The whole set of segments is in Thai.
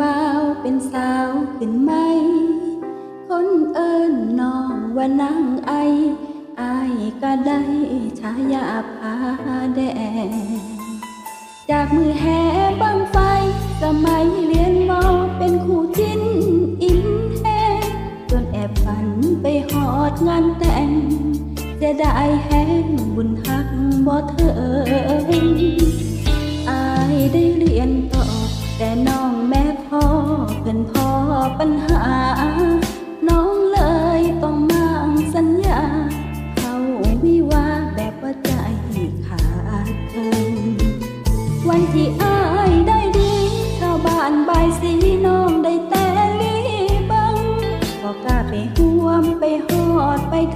บ่าวเป็นสาวขึ้นไหม คนเอิ้นน้องว่านางไออายก็ได้ฉายาพาแดง จากมือแห่บังไฟ สมัยเรียนมอเป็นคู่จิ้นอินแฮจนแอบฝันไปหอดงานแต่ง จะได้แห้งบุญหักบ่เถิงอ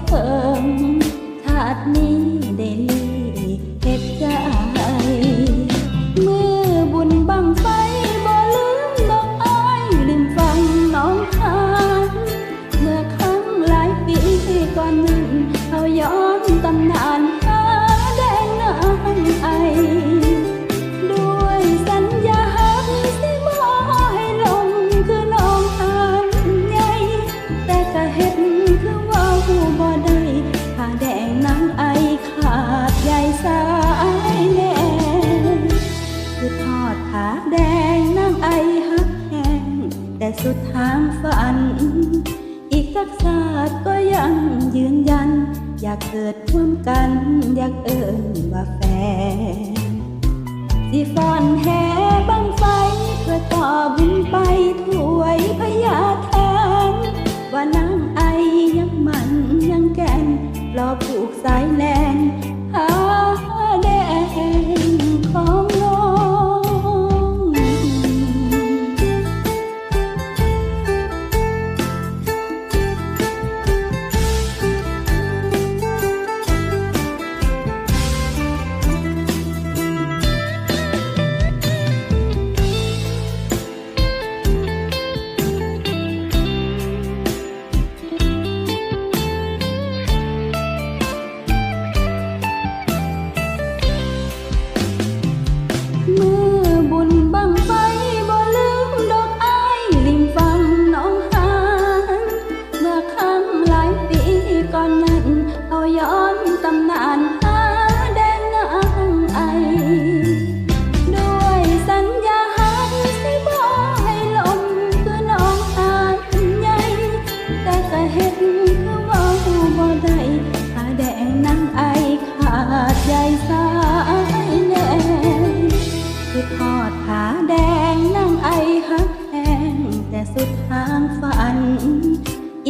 เธอาแดงนางไอหักแห้งแต่สุดทางฝัน อีกสักศาสตร์ก็ยังยืนยัน อยากเกิดร่วมกัน อยากเอิ้นว่าแฟนสิฟอนแห่บังไฟเพื่อต่อบุญไป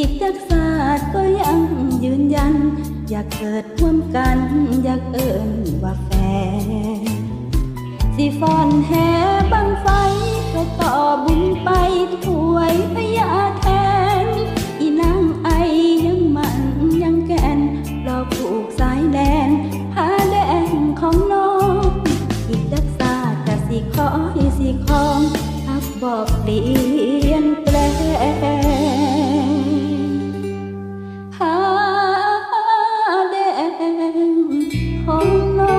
อีกจักศาสตร์ก็ยังยืนยัน อยากเกิดร่วมกัน อยากเอิ้นว่าแฟนสิฟอนแห่บังไฟเพื่อต่อบุญไปถวยพญาแทน อีนางไอยังมันยังแก่นรอผูกสายแดนผ้าแดงของน้องอีกจักษากะสิขอให้สิของทักบอกเปลี่ยนแปลง Oh no.